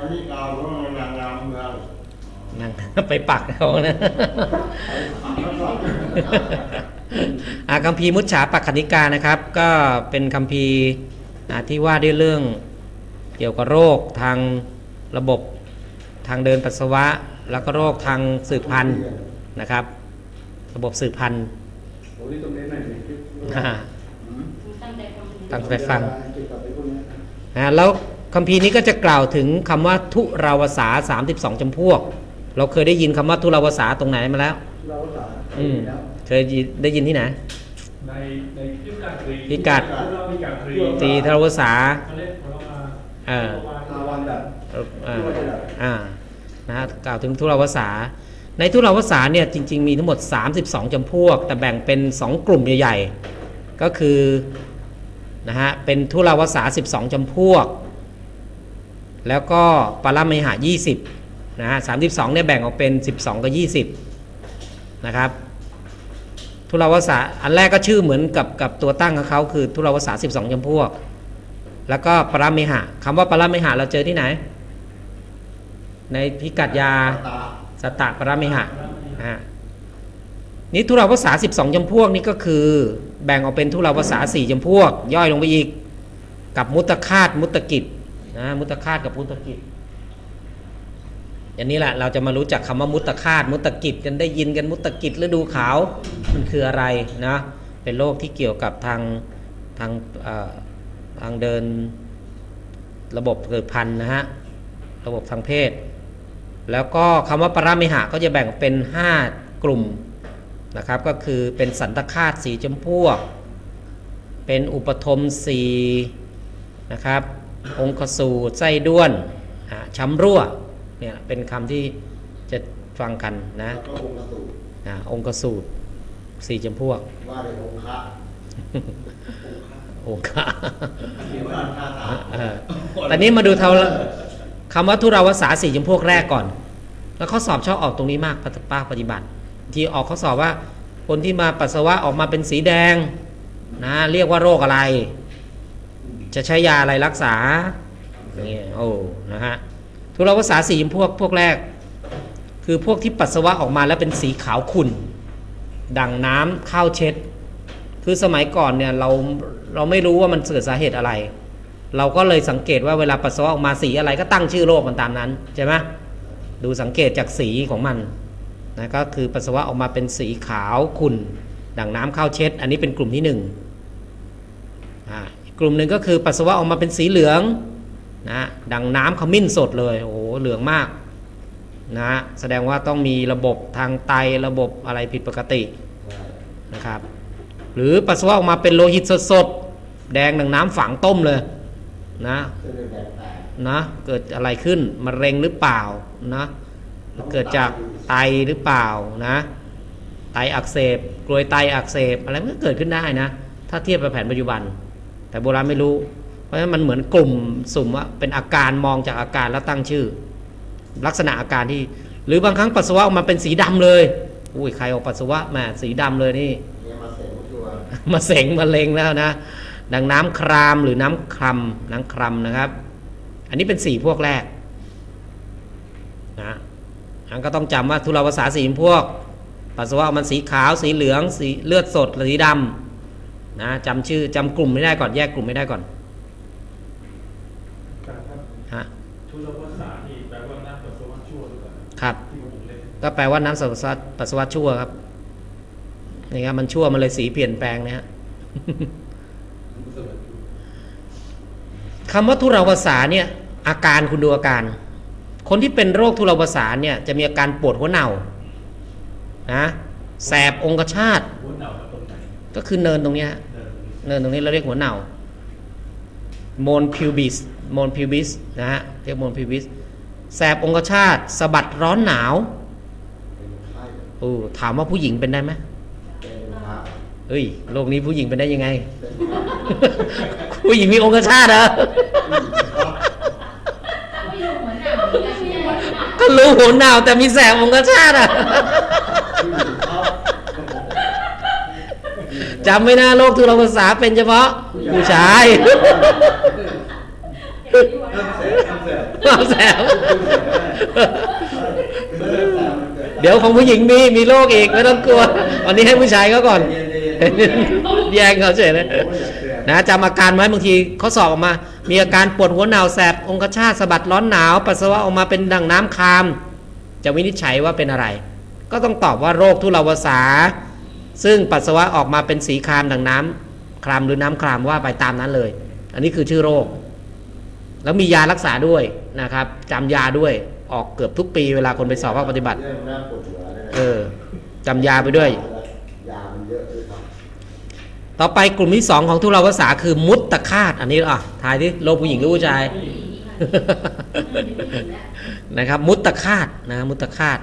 อันนี้กล่าวว่านางงามเมืองนั่งไปปักเขานะอาคัมภีร์มุจฉาปักขณิกานะครับ ก็เป็นคัมภีร์อ่าที่ว่าด้วยเรื่องเกี่ยวกับโรคทางระบบทางเดินปัสสาวะ แล้วก็โรคทางสืบพันธุ์นะครับ ระบบสืบพันธุ์โอ้นี่ตรงนี้หน่อยสิอ่าตั้งใจฟังตั้งใจฟังเกี่ยวกับไอ้พวกเนี้ยนะอ่าแล้ว คัมภีร์นี้ก็จะกล่าวถึงคำว่าทุราวสา32จำพวก เราเคยได้ยินคำว่าทุราวสาตรงไหนมาแล้วเราก็สาอืมแล้วเคยได้ยินที่ไหนในในพิกัดตรีพิกัดพิกัดตรีตีทราวสาเขาเรียกพลมาเอออาวันแบบเอ่ออ่าอ่านะฮะกล่าวถึงทุราวสาในทุราวสาเนี่ยจริง ๆ มีทั้งหมด 32จำพวก แต่แบ่งเป็น 2 กลุ่มใหญ่ ๆ ก็คือนะฮะเป็นทุราวสา 12จำพวก แล้วก็ปรามหะ20นะฮะ32เนี่ยแบ่งออกเป็น 12 กับ 20 นะครับทุราวสาอันแรกก็ชื่อเหมือนกับกับตัวตั้งของเขาคือทุราวสา12จำพวก แล้วก็ปรามหะคำว่าปรามหะเราเจอที่ไหน ในพิกัดยาสตตะปรามหะอ่านี่ทุราวสา12จำพวกนี่ก็คือ แบ่งออกเป็นทุราวสา4จำพวก ย่อยลงไปอีก กับมุตตคาตมุตตกิจ นะมุตคาตกับมุตตกิจอย่างนี้แหละเราจะมารู้จักคำว่ามุตคาตมุตตกิจกันได้ยินกันมุตตกิจฤดูขาวมันคืออะไรนะเป็นโรคที่เกี่ยวกับทางทางทางเดินระบบสืบพันธุ์นะฮะระบบทางเพศ แล้วก็คำว่าปรามิหะก็จะแบ่งเป็น 5 กลุ่มนะครับก็คือเป็นสันตคาตสีจำพวก เป็นอุปทมสีนะครับ องคสูตรไส้ด้วนอ่าช้ำรั่วเนี่ยเป็นคำที่จะฟังกันนะแล้วก็องค์กสูตรอ่าองคสูตรสีจำพวกว่าในองค์พระองค์ะเขียนว่าท่าตาเออตอนนี้มาดูเท่าคำว่าทุราวสาสี่จำพวกแรกก่อน แล้วข้อสอบชอบออกตรงนี้มากป้าปฏิบัติ ที่ออกข้อสอบว่าคนที่มาปัสสาวะออกมาเป็นสีแดงนะเรียกว่าโรคอะไร จะใช้ยาอะไรรักษาอย่างเงี้ยโอ้นะฮะทุเราวสาสีพวกพวกแรก คือพวกที่ปัสสาวะออกมาแล้วเป็นสีขาวขุ่นดังน้ำข้าวเช็ด คือสมัยก่อนเนี่ยเราเราไม่รู้ว่ามันเกิดสาเหตุอะไร เราก็เลยสังเกตว่าเวลาปัสสาวะออกมาสีอะไรก็ตั้งชื่อโรคมันตามนั้นใช่ไหมดูสังเกตจากสีของมันนะก็คือปัสสาวะออกมาเป็นสีขาวขุ่นดังน้ำข้าวเช็ด อันนี้เป็นกลุ่มที่หนึ่งอ่า กลุ่มหนึ่งก็คือปัสสาวะออกมาเป็นสีเหลืองนะดังน้ำขมิ้นสดเลยโอ้โหเหลืองมากนะแสดงว่าต้องมีระบบทางไตระบบอะไรผิดปกตินะครับหรือปัสสาวะออกมาเป็นโลหิตสดๆแดงดังน้ำฝังต้มเลยนะเส้นเลือดแดงแตกนะเกิดอะไรขึ้นมะเร็งหรือเปล่านะเกิดจากไตหรือเปล่านะไตอักเสบกรวยไตอักเสบอะไรมันก็เกิดขึ้นได้นะ ถ้าเทียบกับแผนปัจจุบัน แต่โบราณไม่รู้ เพราะฉะนั้นมันเหมือนกลุ่มสุ่มว่าเป็นอาการมองจากอาการแล้วตั้งชื่อ ลักษณะอาการที่ หรือบางครั้งปัสสาวะออกมาเป็นสีดำเลยอุ้ยใครออกปัสสาวะมาสีดำเลยนี่มาเสงชัวร์มาเสงแล้วนะดังน้ำครามหรือน้ำครำน้ำครำนะครับ อันนี้เป็นสี่พวกแรกนะอันก็ต้องจำว่าทุราวสาสีพวก ปัสสาวะมันสีขาว สีเหลือง สีเลือดสดหรือสีดำ นะจำชื่อจำกลุ่มไม่ได้ก่อนแยกกลุ่มไม่ได้ก่อนการครับฮะชุลภาษานี่แปลว่าน้ำปัสสาวะชั่วหรือเปล่าครับที่ผมเล่นก็แปลว่าน้ำปัสสาวะปัสสาวะชั่วครับนี่ครับมันชั่วมันเลยสีเปลี่ยนแปลงนะฮะคำว่าทุราวสาเนี่ย อาการคุณดูอาการ คนที่เป็นโรคทุราวสาเนี่ย จะมีอาการปวดหัวเน่านะแสบองคชาต ก็คือเนินตรงเนี้ยฮะเดินเนินตรงนี้เราเรียกหัวเน่าโมนพิวบิสโมนพิวบิสนะฮะเรียกโมนพิวบิสแสบองคชาตสะบัดร้อนหนาวเป็นไข้โอ้ถามว่าผู้หญิงเป็นได้ไหมเป็นพระเฮ้ยโรคนี้ผู้หญิงเป็นได้ยังไงเป็นพระผู้หญิงมีองคชาตเหรอไม่รู้เหมือนหนังเหมือนกันใช่ไหมก็รู้หัวหนาวแต่มีแสบองคชาตอะ จำไม่น่าโรคทุรภาษาเป็นเฉพาะผู้ชายห้ามแสบห้ามแสบเอาแซวคือเรื่องแต่มันเกิดจากเดี๋ยวของผู้หญิงมีมีโรคอีกไม่ต้องกลัววันนี้ให้ผู้ชายเขาก่อนเย็นๆแย่งเขาเฉยเลยนะจำอาการไว้บางทีเขาสอบออกมา มีอาการปวดหัวหนาวแสบองคชาตสะบัดร้อนหนาว ปัสสาวะออกมาเป็นดังน้ำคาม จะวินิจฉัยว่าเป็นอะไร ก็ต้องตอบว่าโรคทุเลาภาษา ซึ่งปัสสาวะออกมาเป็นสีครามดังน้ำครามหรือน้ำครามว่าไปตามนั้นเลย อันนี้คือชื่อโรค แล้วมียารักษาด้วยนะครับจำยาด้วยออกเกือบทุกปีเวลาคนไปสอบภาคปฏิบัติเรื่องหน้าปวดหัวเนี่ยนะเออจำยาไปด้วยยามันเยอะด้วยครับต่อไปกลุ่มที่สองของทุเลาภาษาคือมุตตะคาตอันนี้อะทายที่โรคผู้หญิงหรือผู้ชายผู้หญิงนี่ค่ะนะครับ มุตตะคาตนะมุตตะคาต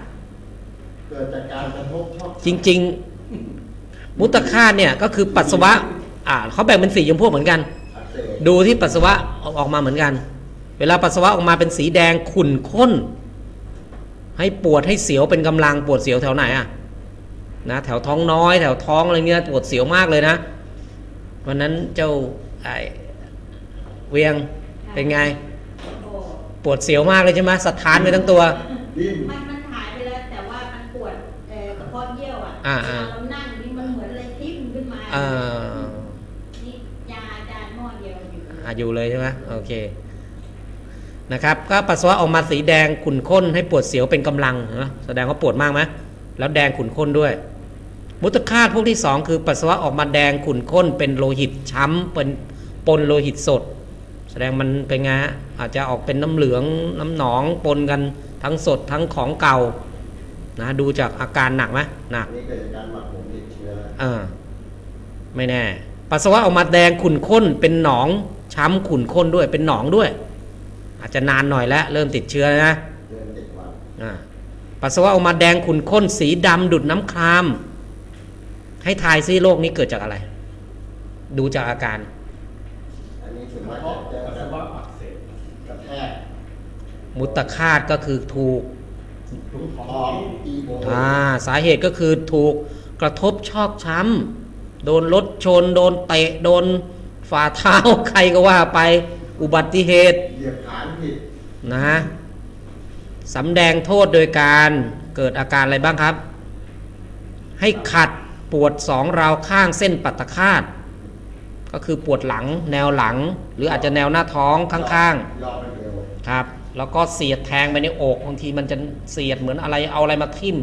เกิดจากการกระทบชอบจริงๆ มุตตะคาตเนี่ยก็คือปัสสาวะอ่าเขาแบ่งเป็นสีชมพูเหมือนกันอักเสบดูที่ปัสสาวะออกออกมาเหมือนกัน เวลาปัสสาวะออกมาเป็นสีแดงขุ่นข้น ให้ปวดให้เสียวเป็นกำลังปวดเสียวแถวไหนอะนะแถวท้องน้อย แถวท้องอะไรเงี้ยปวดเสียวมากเลยนะวันนั้นเจ้าไอเวียงเป็นไงโอ้ปวดเสียวมากเลยใช่ไหมสะท้านไปทั้งตัวดิ้นมันมันหายไปแล้วแต่ว่ามันปวดเอ่อกระเพาะเยี่ยวอะอ่า มขึ้นมาเอ่อนี่ยาอาจารย์หม้อเดียวอยู่อาอยู่เลยใช่ไหมโอเคนะครับ ก็ปัสสาวะออกมาสีแดงขุ่นข้นให้ปวดเสียวเป็นกำลังนะแสดงว่าปวดมากไหมแล้วแดงขุ่นข้นด้วย มุตคาตพวกที่สองคือปัสสาวะออกมาแดงขุ่นข้น เป็นโลหิตช้ำเป็นปนโลหิตสด แสดงมันเป็นไงฮะอาจจะออกเป็นน้ำเหลืองน้ำหนองปนกันทั้งสดทั้งของเก่านะดูจากอาการหนักไหมหนักอันนี้เกิดจากการหมักหมมติดเชื้อเออ ไม่แน่ ปัสสาวะออกมาแดงขุ่นข้น เป็นหนองช้ำขุ่นข้นด้วย เป็นหนองด้วย อาจจะนานหน่อยแล้ว เริ่มติดเชื้อแล้วนะเดือนเจ็ดวันอ่าปัสสาวะออกมาแดงขุ่นข้น สีดำดุดน้ำคราม ให้ทายซิโรคนี้เกิดจากอะไร ดูจากอาการอันนี้ถึงกว่าระเพาะจะปัสจะสาวะอักเสบกระแทกมุตคาตก็คือถูกถูกขอท้องงอีโบอ่าสาเหตุก็คือถูกกระทบชอกช้ำ โดนรถชน โดนเตะโดนฝ่าเท้าใครก็ว่าไปอุบัติเหตุเหยียบขานผิดนะฮะสำแดงโทษโดยการเกิดอาการอะไรบ้างครับ ให้ขัดปวดสองราวข้างเส้นปัตตคาตก็คือปวดหลังแนวหลัง หรืออาจจะแนวหน้าท้องข้างยอมไปเร็วๆครับ แล้วก็เสียดแทงไปในอกบางทีมันจะเสียดเหมือนอะไรเอาอะไรมาทิ่ม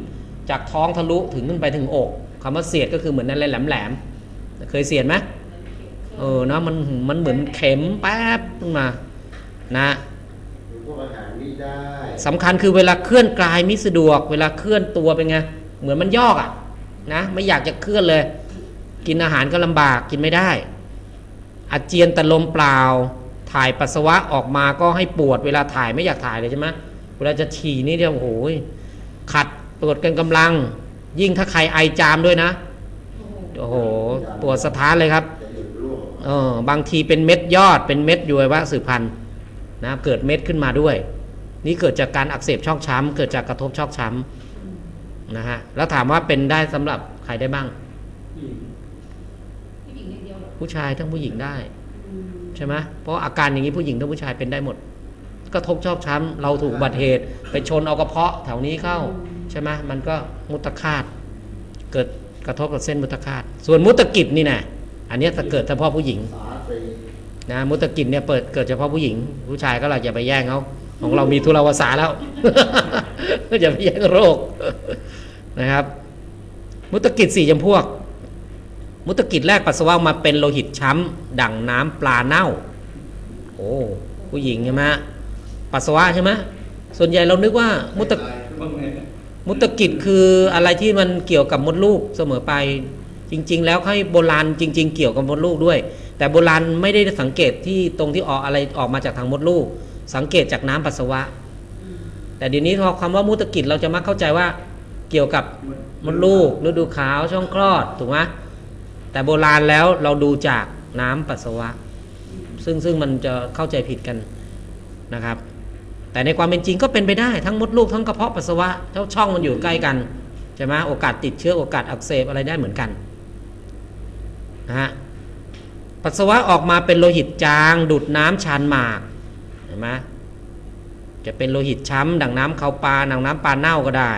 จากท้องทะลุถึงขึ้นไปถึงอก คำว่าเสียดก็คือเหมือนอะไรแหลมๆเคยเสียดไหมเออเนาะมันมันเหมือนเข็มแป๊บขึ้นมานะหรือพวกอาหารไม่ได้สำคัญคือเวลาเคลื่อนกายไม่สะดวก เวลาเคลื่อนตัวเป็นไงเหมือนมันยอกอะ่ะนะไม่อยากจะเคลื่อนเลย กินอาหารก็ลำบากกินไม่ได้ อาเจียนแต่ลมเปล่า ถ่ายปัสสาวะออกมาก็ให้ปวด เวลาถ่ายไม่อยากถ่ายเลยใช่ไหมเวลาจะฉี่นี่เดียวโอ้โหขัดปวดกันกำลัง ยิ่งถ้าใครไอจามด้วยนะ โอ้โหปวดสะท้านเลยครับจะหยุดร่วงเออบางทีเป็นเม็ดยอดเป็นเม็ดอยู่ไว้ว่าสืบพันธุ์นะเกิดเม็ดขึ้นมาด้วย นี่เกิดจากการอักเสบช่องช้ำเกิดจากกระทบช่องช้ำนะฮะแล้วถามว่าเป็นได้สำหรับใครได้บ้างผู้หญิงอย่างเดียวเหรอผู้ชายทั้งผู้หญิงได้อืมใช่ไหมเพราะอาการอย่างนี้ผู้หญิงทั้งผู้ชายเป็นได้หมด กระทบช่องช้ำเราถูกอุบัติเหตุ ไปชนเอากระเพาะแถวนี้เข้าใช่ไหมมันก็มุตคาตเกิดกระทบกับเส้นมุตคาตส่วนมุตกิจนี่นะอันนี้จะเกิดเฉพาะผู้หญิงนะมุตกินเนี่ยเปิดเกิดเฉพาะผู้หญิง ผู้ชายก็เราอย่าไปแย่งเขาของเรามีทุเลาวสาแล้วอย่าไปแย่งโรคนะครับ มุตกิจสี่จำพวก มุตกิจแรกปัสสาวะมาเป็นโลหิตช้ำดั่งน้ำปลาเน่า โอ้ผู้หญิงใช่ไหมปัสสาวะใช่ไหมส่วนใหญ่เรานึกว่ามุตบ้างไง มุตกิจคืออะไรที่มันเกี่ยวกับมดลูกเสมอไป จริง ๆ แล้วให้โบราณจริง ๆ เกี่ยวกับมดลูกด้วย แต่โบราณไม่ได้สังเกตที่ตรงที่ออกอะไรออกมาจากทางมดลูก สังเกตจากน้ำปัสสาวะ แต่เดี๋ยวนี้พอคำว่ามุตกิจเราจะมักเข้าใจว่าเกี่ยวกับมดลูกฤดูขาวช่องคลอดถูกไหมแต่โบราณแล้วเราดูจากน้ำปัสสาวะ ซึ่งซึ่งมันจะเข้าใจผิดกันนะครับ แต่ในความเป็นจริงก็เป็นไปได้ทั้งมดลูกทั้งกระเพาะปัสสาวะเท่าช่องมันอยู่ใกล้กันใช่ไหมโอกาสติดเชื้อโอกาสอักเสบอะไรได้เหมือนกันนะฮะปัสสาวะออกมาเป็นโลหิตจาง ดูดน้ำชานหมากเห็นไหมจะเป็นโลหิตช้ำดังน้ำเขาปลาดังน้ำปลาเน่าก็ได้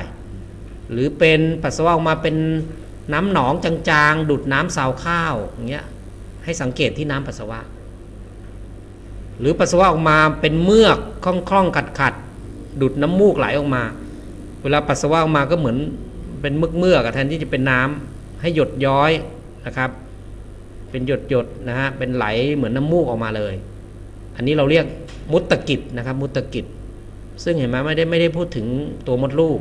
หรือเป็นปัสสาวะออกมาเป็นน้ำหนองจางๆดุดน้ำสาวข้าวอย่างเงี้ยให้สังเกตที่น้ำปัสสาวะ หรือปัสสาวะออกมาเป็นเมือกคล่องๆขัดๆดุดน้ำมูกไหลออกมา เวลาปัสสาวะออกมาก็เหมือนเป็นเมือกเมือกแทนที่จะเป็นน้ำให้หยดย้อยนะครับ เป็นหยดหยดๆนะฮะเป็นไหลเหมือนน้ำมูกออกมาเลย อันนี้เราเรียกมุตตกิจนะครับ มุตตกิจ ซึ่งเห็นไหมไม่ได้ไม่ได้พูดถึงตัวมดลูก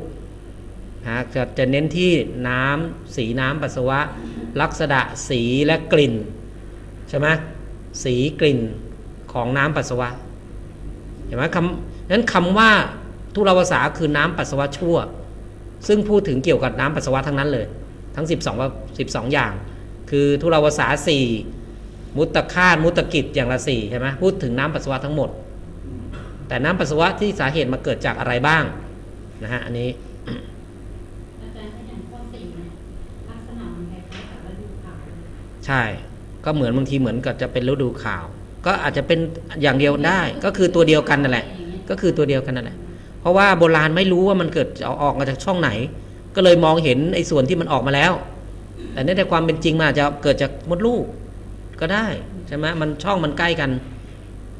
นะฮะจะจะเน้นที่น้ำสีน้ำปัสสาวะ ลักษณะสีและกลิ่นใช่ไหมสีกลิ่น ของน้ำปัสสาวะเห็นไหมคำนั้นคำว่าทุราวสาคือน้ำปัสสาวะชั่ว ซึ่งพูดถึงเกี่ยวกับน้ำปัสสาวะทั้งนั้นเลย ทั้ง 12ว่า12 อย่าง คือทุราวสาสี่มุตตะคาตมุตตะกิจอย่างละสี่ใช่ไหมพูดถึงน้ำปัสสาวะทั้งหมด แต่น้ำปัสสาวะที่สาเหตุมาเกิดจากอะไรบ้างนะฮะอันนี้อาจารย์ถ้าอย่างข้อสี่เนี่ยลักษณะมันคล้ายๆกับฤดูขาวใช่ ก็เหมือนบางทีเหมือนกับจะเป็นฤดูข่าว ก็อาจจะเป็นอย่างเดียวได้ ก็คือตัวเดียวกันนั่นแหละ ก็คือตัวเดียวกันนั่นแหละ เพราะว่าโบราณไม่รู้ว่ามันเกิดออกมาจากช่องไหน ก็เลยมองเห็นไอ้ส่วนที่มันออกมาแล้ว แต่ในความเป็นจริงมันอาจจะเกิดจากมดลูกก็ได้ใช่ไหมมันช่องมันใกล้กัน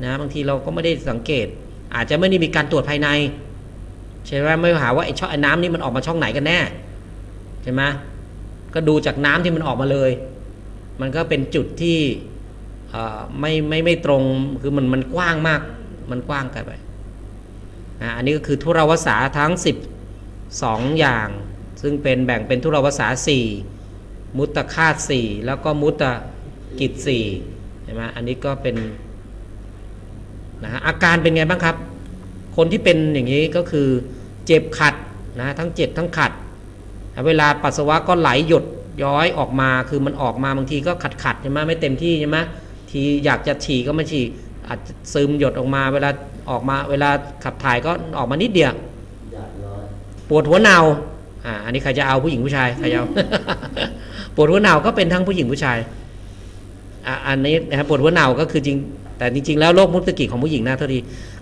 นะบางทีเราก็ไม่ได้สังเกต อาจจะไม่ได้มีการตรวจภายในใช่ไหมไม่หาว่าไอ้ช่องไอ้น้ำนี่มันออกมาช่องไหนกันแน่ใช่ไหมก็ดูจากน้ำที่มันออกมาเลย มันก็เป็นจุดที่ ไม่ไม่ไม่ตรงคือมันมันกว้างมาก มันกว้างเกินไปนะอันนี้ก็คือทุรวสาทั้ง 12 อย่าง ซึ่งเป็นแบ่งเป็นทุราวสา4มุตตะคาต4แล้วก็มุตตะกิจ4ใช่ไหมอันนี้ก็เป็นนะฮะอาการเป็นไงบ้างครับ คนที่เป็นอย่างนี้ก็คือเจ็บขัดนะทั้งเจ็บทั้งขัด เวลาปัสสาวะก็ไหลหยดย้อยออกมาคือมันออกมาบางทีก็ขัดขัดใช่ไหมไม่เต็มที่ใช่ไหม ทีอยากจะฉี่ก็ไม่ฉี่อาจจะซึมหยดออกมาเวลาออกมาเวลาขับถ่ายก็ออกมานิดเดียวหยาดร้อยปวดหัวเนาอ่าอันนี้ใครจะเอาผู้หญิงผู้ชายใครจะเอาปวดหัวเนาก็เป็นทั้งผู้หญิงผู้ชายอะอันนี้นะครับปวดหัวเนาก็คือจริง แต่จริง ๆ แล้วโรคมุตตกิจของผู้หญิงนะเท่าที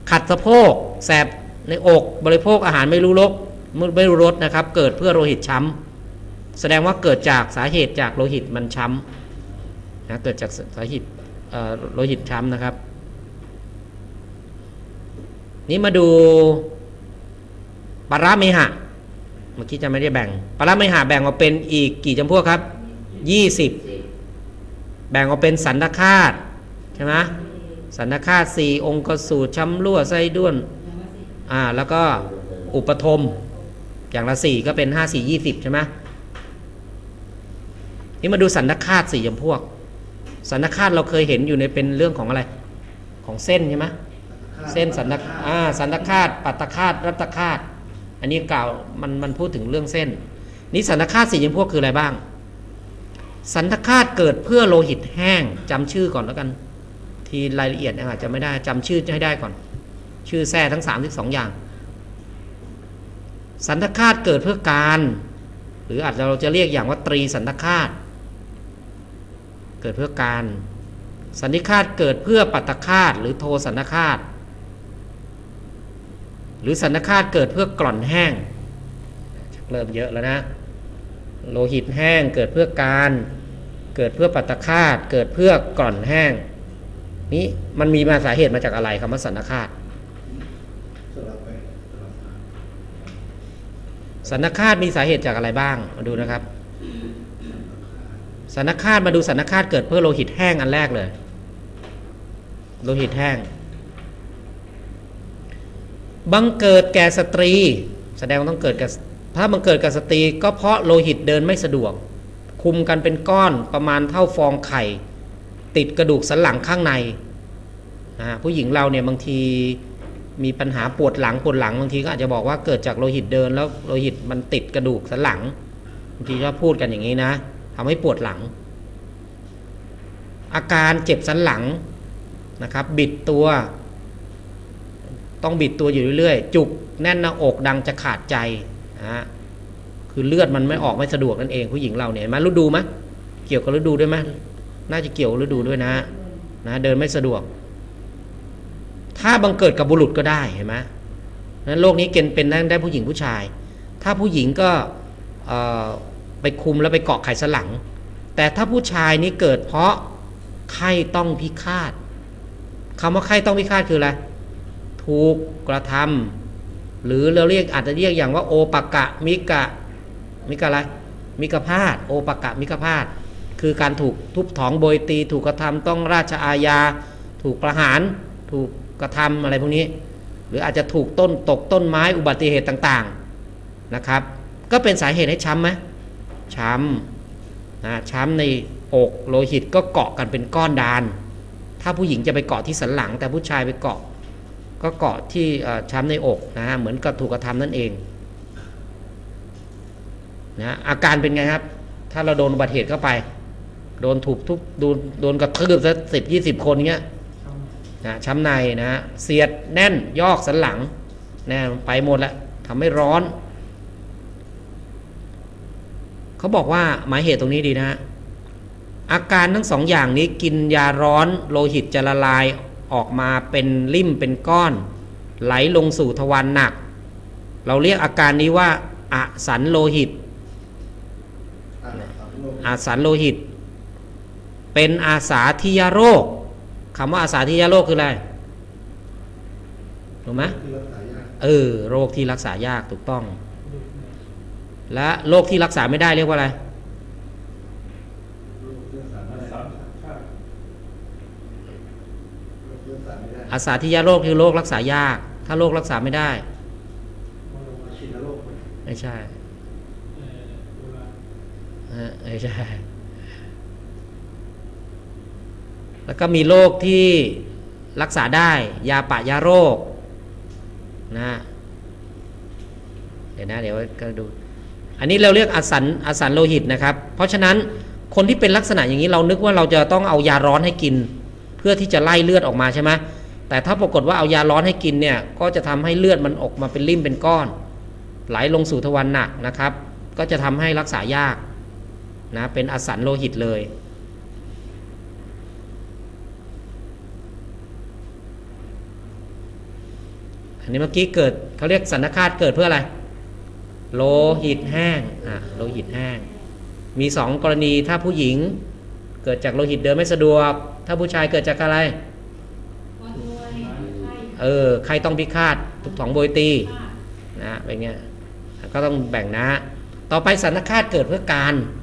ขัดสะโพกแสบในอกบริโภคอาหารไม่รู้รสไม่รู้รสนะครับ เกิดเพื่อโลหิตช้ำแสดงว่าเกิดจากสาเหตุจากโลหิตมันช้ำนะเกิดจากสาเหตุเอ่อ โลหิตช้ำนะครับ นี่มาดูปาราเมหะ เมื่อกี้จะไม่ได้แบ่งปาราเมหะแบ่งออกเป็นอีกกี่จำพวกครับยี่สิบแบ่งออกเป็นสันตคาตใช่ไหมสันตคาตสี่องค์กสูตรช้ำรั่วไส้ด้วนอ่าแล้วก็อุปทมอย่างละสี่ก็เป็นห้าสี่ยี่สิบใช่ไหมนี่มาดูสันตคาตสี่จำพวก สันตคาตเราเคยเห็นอยู่ในเป็นเรื่องของอะไร ของเส้นใช่ไหมเส้นสันตอ่าสันตคาตปัตตคาตรัตคาตอันนี้กล่าวมันมันพูดถึงเรื่องเส้น นี่สันตคาตสี่จำพวกคืออะไรบ้าง สันตคาตเกิดเพื่อโลหิตแห้งจำชื่อก่อนแล้วกัน ทีรายละเอียดอาจจะไม่ได้จำชื่อให้ได้ก่อน ชื่อแท้ทั้ง32อย่าง สันตคาตเกิดเพื่อการ หรืออาจจะเราจะเรียกอย่างว่าตรีสันตคาต เกิดเพื่อการ สันนิคาตเกิดเพื่อปัตตคาตหรือโทสันตคาตหรือสันตคาตเกิดเพื่อกร่อนแห้งเริ่มเยอะแล้วนะ โลหิตแห้งเกิดเพื่อการ เกิดเพื่อปัตตคาตเกิดเพื่อกร่อนแห้ง นี้มันมีมาสาเหตุมาจากอะไรคำว่าสันตคาตสลับไปสลับมาสันนคาตมีสาเหตุจากอะไรบ้างมาดูนะครับ สันนคาตมาดูสันนคาตเกิดเพื่อโลหิตแห้งอันแรกเลย โลหิตแห้ง บังเกิดแก่สตรี แสดงว่าต้องเกิดกับถ้าบังเกิดกับสตรี ก็เพราะโลหิตเดินไม่สะดวก คุมกันเป็นก้อนประมาณเท่าฟองไข่ ติดกระดูกสันหลังข้างในนะผู้หญิงเราเนี่ยบางทีมีปัญหาปวดหลังปวดหลังบางทีก็อาจจะบอกว่าเกิดจากโลหิตเดินแล้วโลหิตมันติดกระดูกสันหลังบางทีชอบพูดกันอย่างนี้นะ ทำให้ปวดหลัง อาการเจ็บสันหลังนะครับ บิดตัว ต้องบิดตัวอยู่เรื่อยๆ จุกแน่นหน้าอกดังจะขาดใจนะคือเลือดมันไม่ออกไม่สะดวกนั่นเองผู้หญิงเราเนี่ยมาฤดูไหมเกี่ยวกับฤดูด้วยไหมน่าจะเกี่ยวกับฤดูด้วยนะนะเดินไม่สะดวก ถ้าบังเกิดกับบุรุษก็ได้เห็นไหมนั้นโรคนี้เกณฑ์เป็นได้ได้ผู้หญิงผู้ชาย ถ้าผู้หญิงก็ ไปคุมแล้วไปเกาะไขสันหลัง แต่ถ้าผู้ชายนี้เกิดเพราะไข้ต้องพิฆาตคำว่าไข้ต้องพิฆาตคืออะไรถูกกระทำหรือเราเรียกอาจจะเรียกอย่างว่าโอปะกะมิกะมิกะอะไรมิกะพาตโอปะกะมิกะพาตคือการถูกทุบถองโบยตี ถูกกระทำต้องราชอาญา ถูกประหาร ถูกกระทำอะไรพวกนี้ หรืออาจจะถูกต้นตกต้นไม้อุบัติเหตุต่างๆนะครับ ก็เป็นสาเหตุให้ช้ำไหม ช้ำนะช้ำในอกโลหิตก็เกาะกันเป็นก้อนดาน ถ้าผู้หญิงจะไปเกาะที่สันหลัง แต่ผู้ชายไปเกาะ ก็เกาะที่ช้ำในอกนะฮะเหมือนกับถูกกระทำนั่นเองนะอาการเป็นไงครับ ถ้าเราโดนอุบัติเหตุเข้าไป โดนถูกทุบโดนโดนกระทืบสักสิบยี่สิบคนเงี้ยนะช้ำในนะฮะเสียดแน่นยอกสันหลังนะไปหมดแล้วทำให้ร้อน เขาบอกว่าหมายเหตุตรงนี้ดีนะฮะอาการทั้งสองอย่างนี้กินยาร้อนโลหิตจะละลายออกมาเป็นริ่มเป็นก้อน ไหลลงสู่ทวารหนัก เราเรียกอาการนี้ว่าอะสันโลหิตอาสามโลกอาสารโลหิต เป็นอาสาทิยโรคคำว่าอาสาทิยโรคคืออะไรรู้ไหมเออโรคที่รักษายากถูกต้อง และโรคที่รักษาไม่ได้เรียกว่าอะไรโรคที่รักษาสามชาติโรคที่รักษาโรคคือโรครักษายาก ถ้าโรครักษาไม่ได้ ไม่ใช่ไม่ใช่ แล้วก็มีโรคที่รักษาได้ ยาปะยาโรคนะ เดี๋ยวนะ เดี๋ยวก็ดู อันนี้เราเรียกอสันอสันโลหิตนะครับ เพราะฉะนั้นคนที่เป็นลักษณะอย่างนี้เรานึกว่าเราจะต้องเอายาร้อนให้กิน เพื่อที่จะไล่เลือดออกมาใช่ไหมแต่ถ้าปรากฏว่าเอายาร้อนให้กินเนี่ยก็จะทำให้เลือดมันออกมาเป็นริ่มเป็นก้อน ไหลลงสู่ทวารหนักนะครับ ก็จะทำให้รักษายากนะเป็นอสันโลหิตเลยอันนี้เมื่อกี้เกิดเขาเรียกสันนิคาตเกิดเพื่ออะไร โลหิตแห้งอะโลหิตแห้ง มีสองกรณีถ้าผู้หญิงเกิดจากโลหิตเดินไม่สะดวก ถ้าผู้ชายเกิดจากอะไรพอด้วยไข้เออใครต้องพิฆาตทุกถองโบยตีค่ะนะเป็นเงี้ยก็ต้องแบ่งนะ ต่อไปสันนิคาตเกิดเพื่อการพ